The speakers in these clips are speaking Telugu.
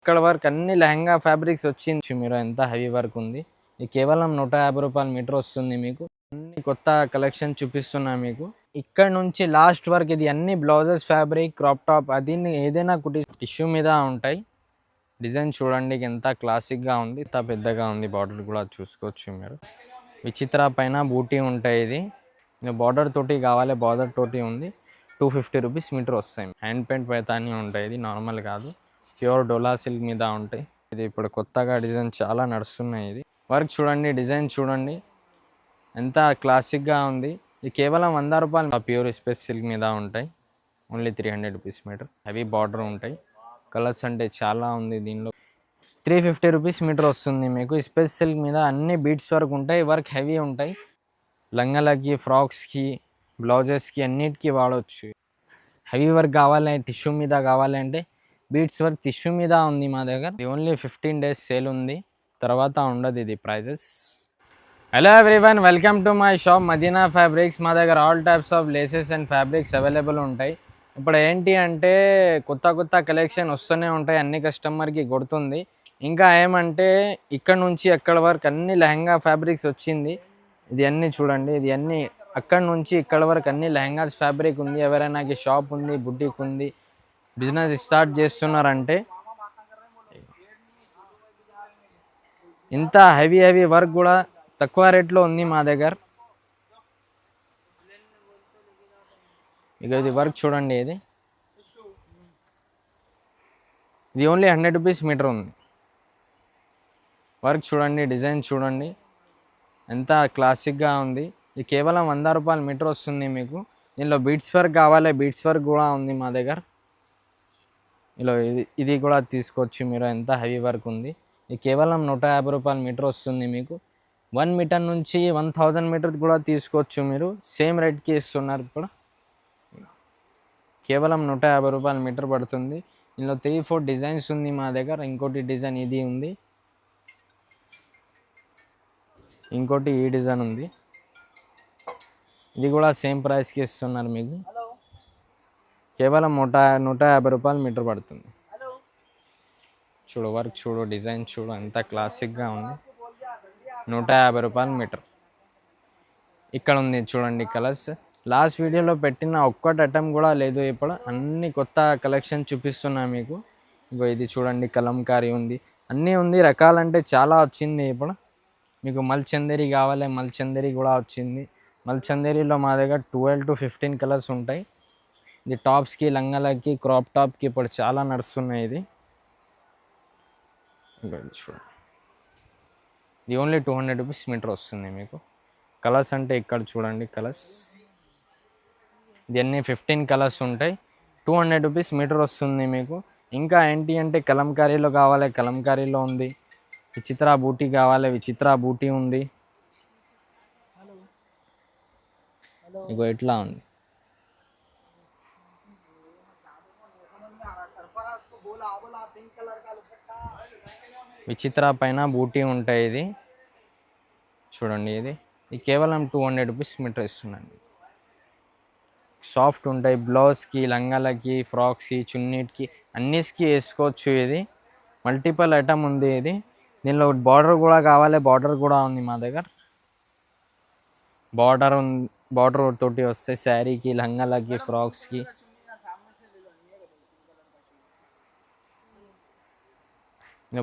ఇక్కడ వరకు అన్ని లెహంగా ఫ్యాబ్రిక్స్ వచ్చింది. మీరు ఎంత హెవీ వర్క్ ఉంది? ఇది కేవలం నూట యాభై రూపాయల మీటర్ వస్తుంది మీకు. అన్ని కొత్త కలెక్షన్ చూపిస్తున్నా మీకు. ఇక్కడ నుంచి లాస్ట్ వరకు ఇది అన్ని బ్లౌజెస్ ఫ్యాబ్రిక్ క్రాప్ టాప్ అది ఏదైనా కుటి టిష్యూ మీద ఉంటాయి. డిజైన్ చూడండి ఎంత క్లాసిక్గా ఉంది ఎంత పెద్దగా ఉంది బార్డర్ కూడా చూసుకోవచ్చు మీరు. విచిత్ర పైన బూటీ ఉంటాయి ఇది. బార్డర్ తోటి కావాలి బార్డర్ తోటి ఉంది. టూ ఫిఫ్టీ రూపీస్ మీటర్ వస్తాయి. హ్యాండ్ పెయింట్ పైతాని ఉంటాయి ఇది నార్మల్ కాదు. ప్యూర్ డోలా సిల్క్ మీద ఉంటాయి. ఇది ఇప్పుడు కొత్తగా డిజైన్ చాలా నడుస్తున్నాయి ఇది. వర్క్ చూడండి డిజైన్ చూడండి. ఎంత క్లాసిక్గా ఉంది. ఇది కేవలం వంద రూపాయలు ప్యూర్ స్పేస్ సిల్క్ మీద ఉంటాయి. Only three hundred rupees metre heavy border ఉంటాయి. కలర్స్ అంటే చాలా ఉంది దీనిలో. త్రీ ఫిఫ్టీ రూపీస్ మీటర్ వస్తుంది మీకు. స్పేస్ సిల్క్ మీద అన్ని బీట్స్ వరకు ఉంటాయి. వర్క్ హెవీ ఉంటాయి. లంగలకి ఫ్రాక్స్కి బ్లౌజెస్కి అన్నిటికీ వాడవచ్చు హెవీ వర్క్ కావాలి టిష్యూ మీద కావాలంటే బీట్స్ వర్క్ టిష్యూ మీద ఉంది మా దగ్గర. ఇది ఓన్లీ ఫిఫ్టీన్ డేస్ సేల్ ఉంది. తర్వాత ఉండదు ఇది prices hello everyone welcome to my shop Madina fabrics మా దగ్గర all types of laces and fabrics available ఉంటాయి. ఇప్పుడు ఏంటి అంటే కొత్త కొత్త కలెక్షన్ వస్తూనే ఉంటాయి అన్ని కస్టమర్కి కొడుతుంది ఇంకా ఏమంటే ఇక్కడ నుంచి ఎక్కడ వరకు అన్ని లెహంగా ఫ్యాబ్రిక్స్ వచ్చింది. ఇది అన్ని చూడండి ఇది అన్ని అక్కడ నుంచి ఇక్కడ వరకు అన్ని లెహంగాస్ ఫ్యాబ్రిక్ ఉంది. ఎవరైనాకి షాప్ ఉంది బుటీక్ ఉంది బిజినెస్ స్టార్ట్ చేస్తున్నారంటే ఇంత హెవీ హెవీ వర్క్ కూడా తక్కువ రేట్లో ఉంది మా దగ్గర. ఇక ఇది వర్క్ చూడండి ఇది. ఇది ఓన్లీ హండ్రెడ్ రూపీస్ మీటర్ ఉంది. వర్క్ చూడండి డిజైన్ చూడండి. ఎంత క్లాసిక్గా ఉంది. ఇది కేవలం వంద రూపాయల మీటర్ వస్తుంది మీకు. దీనిలో బీట్స్ వర్క్ కావాలి బీట్స్ వర్క్ కూడా ఉంది మా దగ్గర. ఇలా ఇది ఇది కూడా తీసుకోవచ్చు మీరు ఎంత హెవీ వర్క్ ఉంది. ఇది కేవలం నూట యాభై రూపాయల మీటర్ వస్తుంది మీకు. వన్ మీటర్ నుంచి వన్ థౌజండ్ మీటర్ కూడా తీసుకోవచ్చు మీరు. సేమ్ రేట్కి ఇస్తున్నారు ఇప్పుడు కేవలం నూట యాభై రూపాయల మీటర్ పడుతుంది. ఇందులో త్రీ ఫోర్ డిజైన్స్ ఉంది మా దగ్గర. ఇంకోటి డిజైన్ ఇది ఉంది. ఇంకోటి ఈ డిజైన్ ఉంది. ఇది కూడా సేమ్ ప్రైస్కి ఇస్తున్నారు మీకు. కేవలం నూట నూట యాభై రూపాయలు మీటర్ పడుతుంది. చూడు వర్క్ చూడు డిజైన్ చూడు ఎంత క్లాసిక్గా ఉంది. నూట యాభై రూపాయలు మీటర్. ఇక్కడ ఉంది చూడండి కలర్స్. లాస్ట్ వీడియోలో పెట్టిన ఒక్కటి అటెంప్ట్ కూడా లేదు ఇప్పుడు. అన్ని కొత్త కలెక్షన్ చూపిస్తున్నా మీకు. ఇగో ఇది చూడండి కలంకారీ ఉంది. అన్నీ ఉంది రకాలంటే చాలా వచ్చింది ఇప్పుడు. మీకు మల్చందేరి కావాలి మల్చందేరి కూడా వచ్చింది. మల్చందేరిలో మా దగ్గర ట్వెల్వ్ టు ఫిఫ్టీన్ కలర్స్ ఉంటాయి. ఇది టాప్స్కి లంగాలకి క్రాప్ టాప్కి ఇప్పుడు చాలా నడుస్తున్నాయి ఇది. ఇది చూడండి. ఇది only two hundred rupees metre వస్తుంది మీకు. కలర్స్ అంటే ఇక్కడ చూడండి కలర్స్. ఇది అన్ని ఫిఫ్టీన్ కలర్స్ ఉంటాయి. టూ హండ్రెడ్ రూపీస్ మీటర్ వస్తుంది మీకు. ఇంకా ఏంటి అంటే కలంకారీలో కావాలి కలంకారీలో ఉంది. విచిత్ర బూటీ కావాలి విచిత్ర బూటీ ఉంది. ఇగో ఇట్లా ఉంది. విచిత్ర పైన బూటీ ఉంటాయి ఇది. చూడండి ఇది. ఇది కేవలం టూ హండ్రెడ్ రూపీస్ మీటర్ ఇస్తుందండి. సాఫ్ట్ ఉంటాయి. బ్లౌజ్కి లంగాలకి ఫ్రాక్స్కి చున్నీటికి అన్నిటికి వేసుకోవచ్చు ఇది. మల్టిపల్ ఐటమ్ ఉంది ఇది. దీనిలో బార్డర్ కూడా కావాలి. బార్డర్ కూడా ఉంది మా దగ్గర. బార్డర్ ఉంది బార్డర్ తోటి వస్తాయి. శారీకి లంగాలకి ఫ్రాక్స్కి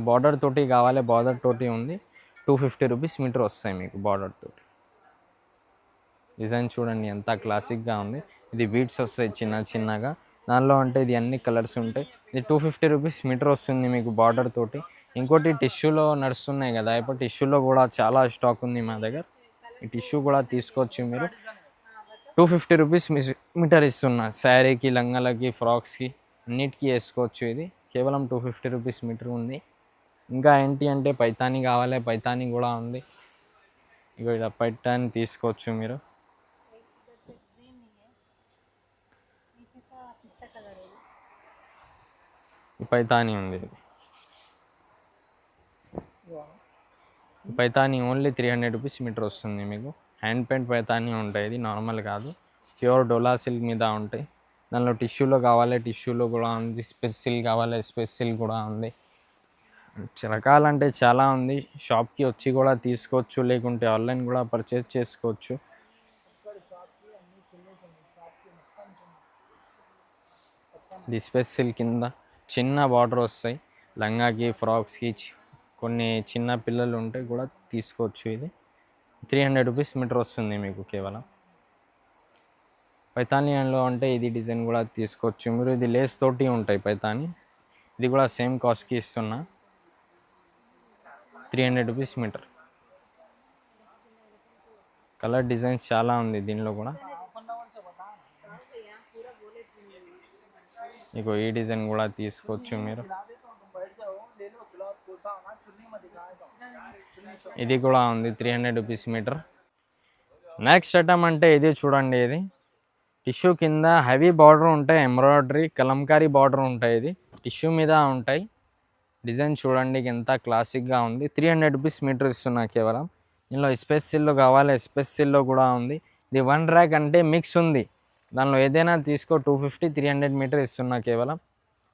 బార్డర్ తోటి కావాలి బార్డర్ తోటి ఉంది. టూ ఫిఫ్టీ రూపీస్ మీటర్ వస్తాయి మీకు బార్డర్ తోటి. డిజైన్ చూడండి ఎంత క్లాసిక్గా ఉంది. ఇది బీట్స్ వస్తాయి చిన్న చిన్నగా. దానిలో అంటే ఇది అన్ని కలర్స్ ఉంటాయి. ఇది టూ ఫిఫ్టీ రూపీస్ మీటర్ వస్తుంది మీకు బార్డర్ తోటి. ఇంకోటి టిష్యూలో నడుస్తున్నాయి కదా ఇప్పుడు టిష్యూలో కూడా చాలా స్టాక్ ఉంది మా దగ్గర. ఈ టిష్యూ కూడా తీసుకోవచ్చు మీరు. టూ ఫిఫ్టీ రూపీస్ మీటర్ ఇస్తున్నా. శారీకి లంగాలకి ఫ్రాక్స్కి అన్నిటికీ వేసుకోవచ్చు ఇది. కేవలం టూ ఫిఫ్టీ రూపీస్ మీటర్ ఉంది. ఇంకా ఏంటి అంటే పైతాని కావాలి పైతాని కూడా ఉంది. ఇక ఇలా పైతాని తీసుకోవచ్చు మీరు. పైతాని ఉంది. Paithani only three hundred rupees metre వస్తుంది మీకు. హ్యాండ్ పెయింట్ పైతాని ఉంటాయి ఇది నార్మల్ కాదు. ప్యూర్ డోలా సిల్క్ మీద ఉంటాయి. దానిలో టిష్యూలో కావాలి టిష్యూలో కూడా ఉంది. స్పెస్ సిల్క్ కావాలి స్పెస్ సిల్క్ కూడా ఉంది. రకాలంటే చాలా ఉంది. షాప్కి వచ్చి కూడా తీసుకోవచ్చు. లేకుంటే ఆన్లైన్ కూడా పర్చేస్ చేసుకోవచ్చు. డిస్పెసిల్ కింద చిన్న బార్డర్ వస్తాయి. లంగాకి ఫ్రాక్స్కి కొన్ని చిన్న పిల్లలు ఉంటే కూడా తీసుకోవచ్చు ఇది. త్రీ హండ్రెడ్ రూపీస్ మీటర్ వస్తుంది మీకు కేవలం. పైతానియన్లో అంటే ఇది డిజైన్ కూడా తీసుకోవచ్చు. మీరు ఇది లేస్ తోటి ఉంటాయి పైతాని. ఇది కూడా సేమ్ కాస్ట్కి ఇస్తున్నా. Three hundred rupees metre. Colour designs చాలా ఉంది దీనిలో కూడా. మీకు ఈ డిజైన్ కూడా తీసుకోవచ్చు మీరు. ఇది కూడా ఉంది three hundred rupees metre. Next item అంటే ఇది చూడండి ఇది. టిష్యూ కింద హెవీ బార్డర్ ఉంటాయి ఎంబ్రాయిడరీ కలంకారీ బార్డర్ ఉంటాయి ఇది. టిష్యూ మీద ఉంటాయి. డిజైన్ చూడండి ఎంత క్లాసిక్గా ఉంది త్రీ హండ్రెడ్ రూపీస్ మీటర్ ఇస్తున్నా కేవలం దీనిలో ఎస్పెసిల్లో కావాలి ఎస్పెసిల్లో కూడా ఉంది ఇది వన్ ర్యాక్ అంటే మిక్స్ ఉంది దానిలో ఏదైనా తీసుకో two fifty three hundred meter ఇస్తున్నా కేవలం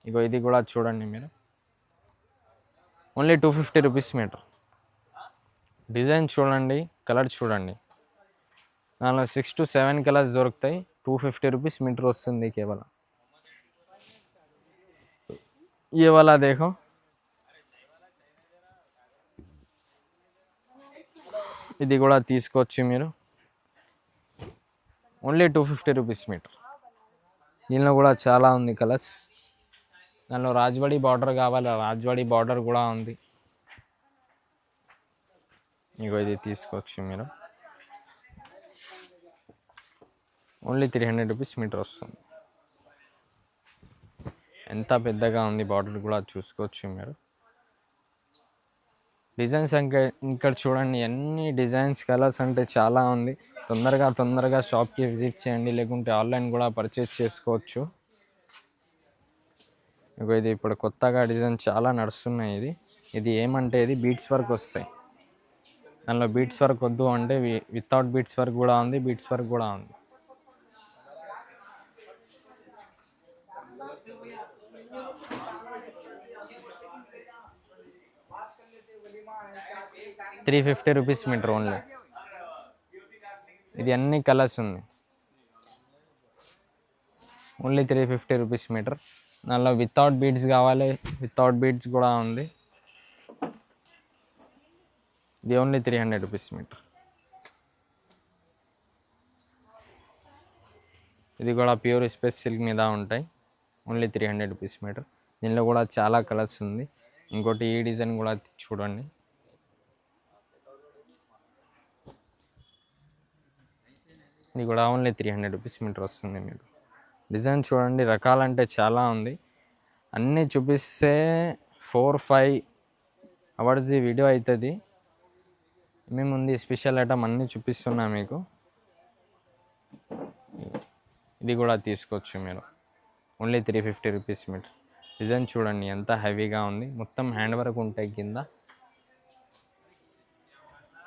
ఇగో ఇది కూడా చూడండి మీరు only two fifty rupees meter design చూడండి కలర్ చూడండి దానిలో సిక్స్ టు సెవెన్ కలర్స్ దొరుకుతాయి టూ ఫిఫ్టీ రూపీస్ మీటర్ వస్తుంది కేవలం ये वाला देखो ఇది కూడా తీసుకోవచ్చు మీరు. Only two fifty rupees metre దీనిలో కూడా చాలా ఉంది కలర్స్ దానిలో రాజ్వాడి బార్డర్ కావాలి రాజ్వాడి బార్డర్ కూడా ఉంది. ఇగో ఇది తీసుకోవచ్చు మీరు. Only three hundred rupees metre వస్తుంది. ఎంత పెద్దగా ఉంది బార్డర్ కూడా చూసుకోవచ్చు మీరు. డిజైన్స్ ఇంకా ఇక్కడ చూడండి ఎన్ని డిజైన్స్ కలర్స్ అంటే చాలా ఉంది. తొందరగా తొందరగా షాప్కి విజిట్ చేయండి లేకుంటే ఆన్లైన్ కూడా పర్చేస్ చేసుకోవచ్చు. ఇగో ఇది ఇప్పుడు కొత్తగా డిజైన్ చాలా నడుస్తున్నాయి ఇది. ఇది ఏమంటే ఇది బీట్స్ వర్క్ వస్తాయి. దానిలో బీట్స్ వర్క్ వద్దు అంటే వితౌట్ బీట్స్ వర్క్ కూడా ఉంది బీట్స్ వర్క్ కూడా ఉంది. Three fifty rupees metre only. ఇది అన్ని కలర్స్ ఉంది. Only three fifty rupees metre. దానిలో వితౌట్ బీడ్స్ కావాలి. వితౌట్ బీడ్స్ కూడా ఉంది. ఇది only three hundred rupees metre. ఇది కూడా ప్యూర్ స్పేస్ సిల్క్ మీద ఉంటాయి. Only three hundred rupees metre. దీనిలో కూడా చాలా కలర్స్ ఉంది. ఇంకోటి ఈ డిజైన్ కూడా చూడండి. ఇది కూడా only three hundred rupees metre వస్తుంది మీకు. డిజైన్ చూడండి రకాలంటే చాలా ఉంది. అన్నీ చూపిస్తే ఫోర్ ఫైవ్ అవర్స్ ఈ వీడియో అవుతుంది మేము ఉంది స్పెషల్ ఐటమ్ అన్నీ చూపిస్తున్నా మీకు. ఇది కూడా తీసుకోవచ్చు మీరు. Only three fifty rupees metre. Design చూడండి ఎంత హెవీగా ఉంది. మొత్తం హ్యాండ్ వర్క్ ఉంటాయి కింద.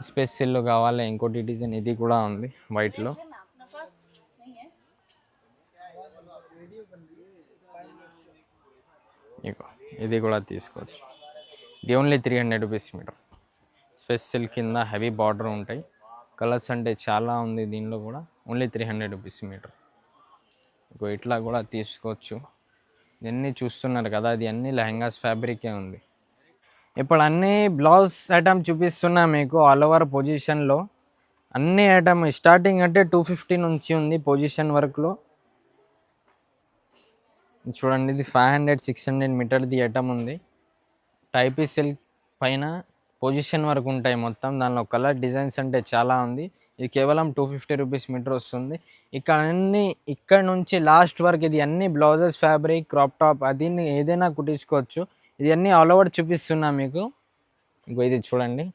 స్పెషల్లో కావాలి ఇంకోటి డిజైన్ ఇది కూడా ఉంది వైట్లో ఇగో ఇది కూడా తీసుకోవచ్చు. ఇది only three hundred rupees metre special కింద హెవీ బార్డర్ ఉంటాయి. కలర్స్ అంటే చాలా ఉంది దీనిలో కూడా. Only three hundred rupees metre ఇగో ఇట్లా కూడా తీసుకోవచ్చు. ఇవన్నీ చూస్తున్నారు కదా అది అన్ని లెహంగాస్ ఫ్యాబ్రికే ఉంది. ఇప్పుడు అన్ని బ్లౌజ్ ఐటమ్ చూపిస్తున్నా మీకు ఆల్ ఓవర్ పొజిషన్లో అన్ని ఐటమ్ స్టార్టింగ్ అంటే టూ ఫిఫ్టీ నుంచి ఉంది పొజిషన్ వర్క్లో చూడండి ఇది ఫైవ్ హండ్రెడ్ సిక్స్ హండ్రెడ్ మీటర్ది ఐటమ్ ఉంది. టైపీ సిల్క్ e పైన పొజిషన్ వరకు ఉంటాయి మొత్తం. దానిలో కలర్ డిజైన్స్ అంటే చాలా ఉంది. ఇది కేవలం టూ ఫిఫ్టీ రూపీస్ మీటర్ వస్తుంది. ఇక్కడ అన్ని ఇక్కడ నుంచి లాస్ట్ వరకు ఇది అన్ని బ్లౌజెస్ ఫ్యాబ్రిక్ క్రాప్ టాప్ అది ఏదైనా కుట్టించుకోవచ్చు. ఇది అన్ని ఆల్ ఓవర్ చూపిస్తున్నా మీకు. ఇంకో ఇది చూడండి.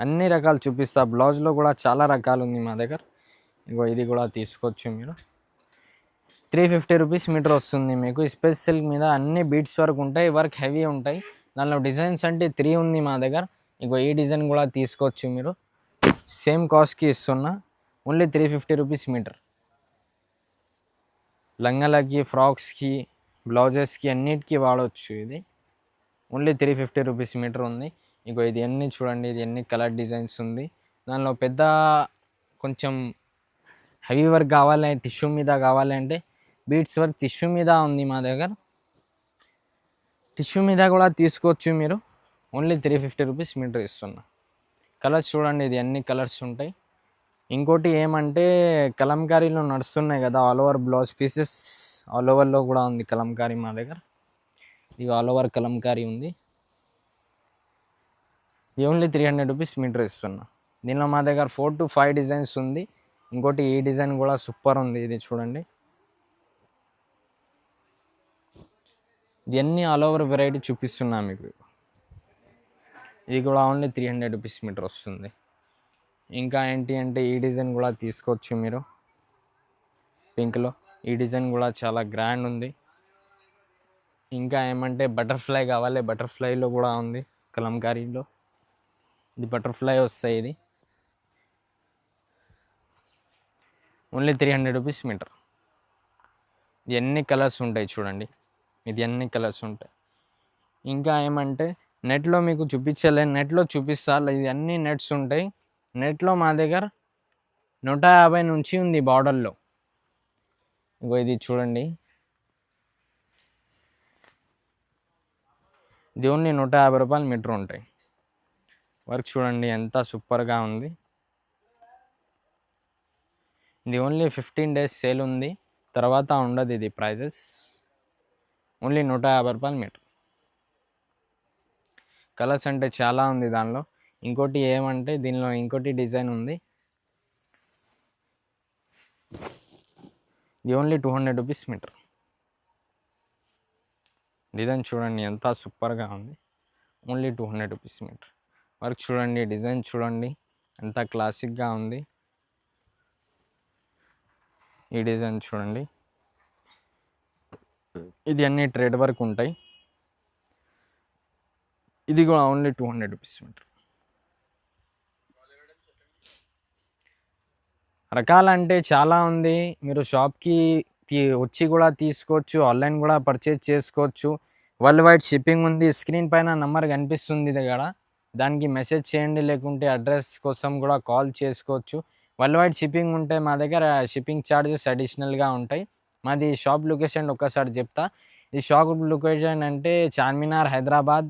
అన్ని రకాలు చూపిస్తా. బ్లౌజ్లో కూడా చాలా రకాలు ఉంది మా దగ్గర. ఇంకో ఇది కూడా తీసుకోవచ్చు మీరు. త్రీ ఫిఫ్టీ రూపీస్ మీటర్ వస్తుంది మీకు. స్పేస్ సిల్క్ మీద అన్ని బీట్స్ వరకు ఉంటాయి వర్క్ హెవీ ఉంటాయి. దానిలో డిజైన్స్ అంటే త్రీ ఉంది మా దగ్గర. ఇగో ఈ డిజైన్ కూడా తీసుకోవచ్చు మీరు. సేమ్ కాస్ట్కి ఇస్తున్నా. Only three fifty rupees metre. లంగలకి ఫ్రాక్స్కి బ్లౌజెస్కి అన్నిటికీ వాడవచ్చు ఇది. Only three fifty rupees metre ఉంది. ఇంకో ఇది ఎన్ని చూడండి ఇది ఎన్ని కలర్ డిజైన్స్ ఉంది. దానిలో పెద్ద కొంచెం హెవీ వర్క్ కావాలి టిష్యూ మీద కావాలంటే బీట్స్ వర్క్ టిష్యూ మీద ఉంది మా దగ్గర. టిష్యూ మీద కూడా తీసుకోవచ్చు మీరు. Only three fifty rupees metre ఇస్తున్నా. కలర్స్ చూడండి ఇది అన్ని కలర్స్ ఉంటాయి. ఇంకోటి ఏమంటే కలంకారీలో నడుస్తున్నాయి కదా all over blouse pieces all ఓవర్లో కూడా ఉంది కలంకారీ మా దగ్గర. ఇది ఆల్ ఓవర్ కలంకారీ ఉంది. ఇది only three hundred rupees metre ఇస్తున్నా. దీనిలో మా దగ్గర ఫోర్ టు ఫైవ్ డిజైన్స్ ఉంది. ఇంకోటి ఈ డిజైన్ కూడా సూపర్ ఉంది ఇది చూడండి. ఇది అన్ని ఆల్ ఓవర్ వెరైటీ చూపిస్తున్నా మీకు. ఇది కూడా only three hundred rupees metre వస్తుంది. ఇంకా ఏంటి అంటే ఈ డిజైన్ కూడా తీసుకోవచ్చు మీరు. పింక్లో ఈ డిజైన్ కూడా చాలా గ్రాండ్ ఉంది. ఇంకా ఏమంటే బటర్ఫ్లై కావాలి. బటర్ఫ్లైలో కూడా ఉంది. కలంకారీలో. ఇది బటర్ఫ్లై వస్తాయి ఇది. Only three hundred rupees metre ఇది ఎన్ని కలర్స్ ఉంటాయి చూడండి. ఇది ఎన్ని కలర్స్ ఉంటాయి. ఇంకా ఏమంటే నెట్లో మీకు చూపించలే నెట్లో చూపిస్తా ఇది అన్ని నెట్స్ ఉంటాయి. నెట్లో మా దగ్గర నూట యాభై నుంచి ఉంది బార్డర్లో ఇగో ఇది చూడండి. ఇది ఓన్లీ నూట యాభై రూపాయలు మీటర్ ఉంటాయి. వర్క్ చూడండి ఎంత సూపర్గా ఉంది. ఇది ఓన్లీ ఫిఫ్టీన్ డేస్ సేల్ ఉంది. తర్వాత ఉండదు ఇది ప్రైజెస్. ఓన్లీ నూట యాభై రూపాయలు మీటర్. కలర్స్ అంటే చాలా ఉంది దానిలో. ఇంకోటి ఏమంటే దీనిలో ఇంకోటి డిజైన్ ఉంది. ఇది only two hundred rupees metre. Design చూడండి ఎంత సూపర్గా ఉంది. Only two hundred rupees metre. Work చూడండి డిజైన్ చూడండి. ఎంత క్లాసిక్గా ఉంది. ఈ డిజైన్ చూడండి. ఇది అన్ని ట్రేడ్ వర్క్ ఉంటాయి. ఇది కూడా only two hundred rupees metre. రకాలంటే చాలా ఉంది. మీరు షాప్కి తీ వచ్చి కూడా తీసుకోవచ్చు ఆన్లైన్ కూడా పర్చేజ్ చేసుకోవచ్చు. వరల్డ్ వైడ్ షిప్పింగ్ ఉంది. స్క్రీన్ పైన నెంబర్ కనిపిస్తుంది దగ్గర. దానికి మెసేజ్ చేయండి. లేకుంటే అడ్రస్ కోసం కూడా కాల్ చేసుకోవచ్చు. వరల్డ్ వైడ్ షిప్పింగ్ ఉంటే మా దగ్గర షిప్పింగ్ ఛార్జెస్ అడిషనల్గా ఉంటాయి. మాది షాప్ లొకేషన్ ఒక్కసారి చెప్తా. ఈ షాప్ లొకేషన్ అంటే చార్మినార్ హైదరాబాద్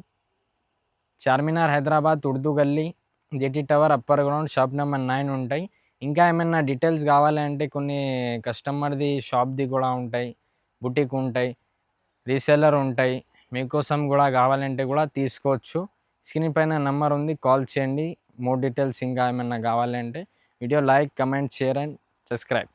చార్మినార్ హైదరాబాద్ ఉర్దూ గల్లీ JT tower upper ground shop number nine ఉంటాయి. ఇంకా ఏమైనా డీటెయిల్స్ కావాలంటే కొన్ని కస్టమర్ది షాప్ది కూడా ఉంటాయి బుటీక్ ఉంటాయి రీసెల్లర్ ఉంటాయి. మీకోసం కూడా కావాలంటే కూడా తీసుకోవచ్చు. స్క్రీన్ పైన నెంబర్ ఉంది కాల్ చేయండి. మోర్ డీటెయిల్స్ ఇంకా ఏమైనా కావాలంటే video like comment share and subscribe.